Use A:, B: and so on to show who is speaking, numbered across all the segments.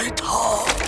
A: 别逃。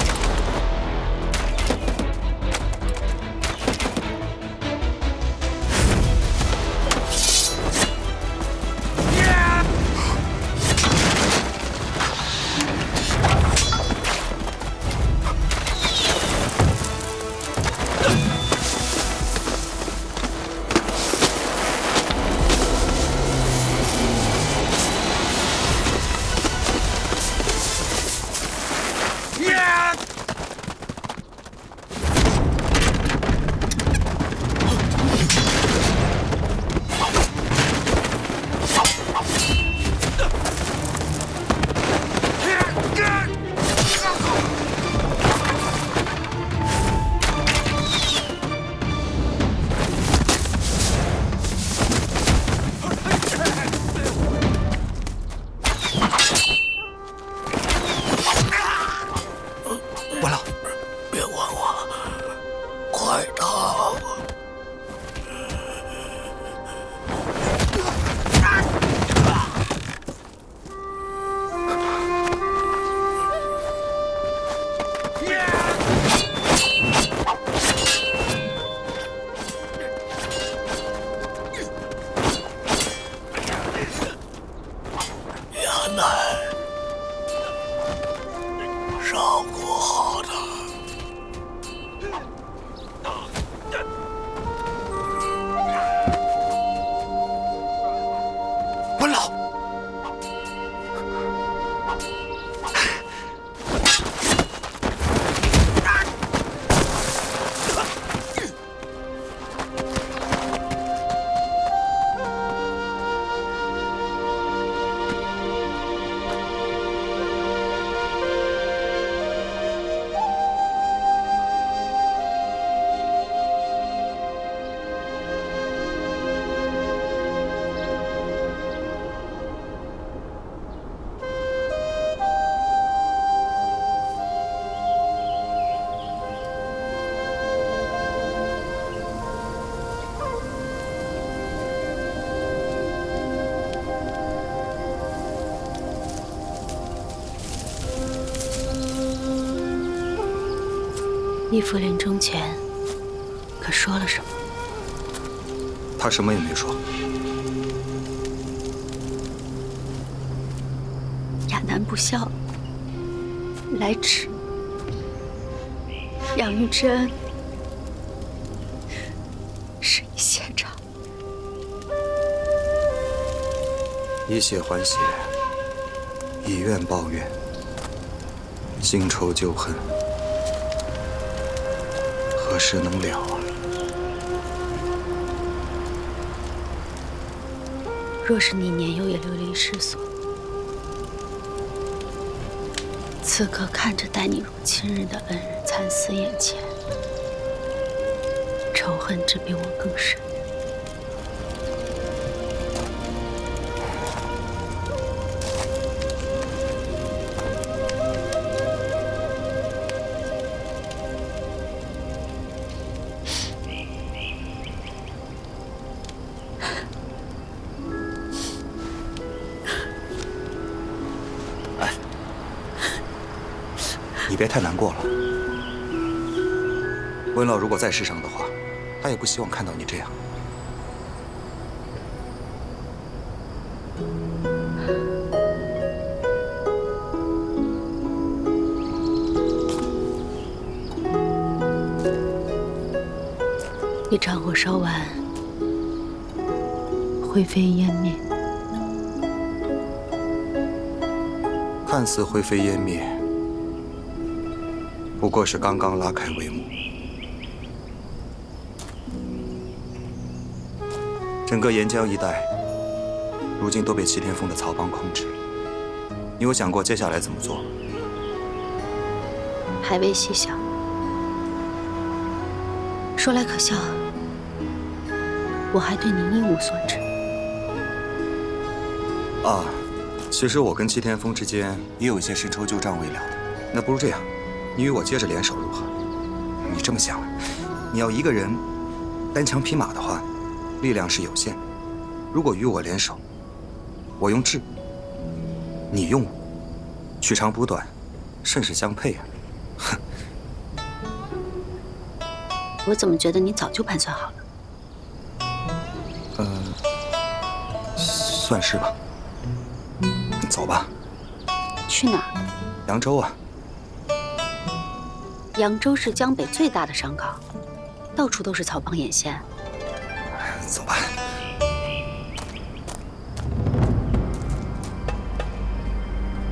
A: 照顾好他。文老，
B: 义父临终前可说了什么？
A: 他什么也没说。
B: 亚楠不孝，来迟，养育之恩，是以血偿。
A: 以血还血，以怨报怨，新仇旧恨。何时能了啊？
B: 若是你年幼也流离失所，此刻看着待你如亲人的恩人惨死眼前，仇恨只比我更深。
A: 你别太难过了。温老如果在世上的话，他也不希望看到你这样。
B: 一场火烧完，灰飞烟灭。
A: 看似灰飞烟灭，不过是刚刚拉开帷幕。整个沿江一带，如今都被齐天峰的曹帮控制。你有想过接下来怎么做？
B: 还未细想。说来可笑，我还对您一无所知。
A: 啊，其实我跟齐天峰之间也有一些深仇旧账未了的。那不如这样，你与我接着联手如何？你这么想，你要一个人单枪匹马的话，力量是有限。如果与我联手，我用智，你用武，取长补短，甚是相配啊！哼，
B: 我怎么觉得你早就盘算好了？
A: 呃，算是吧。走吧。
B: 去哪儿？
A: 扬州啊。
B: 扬州是江北最大的商港，到处都是草帮眼线。
A: 走吧。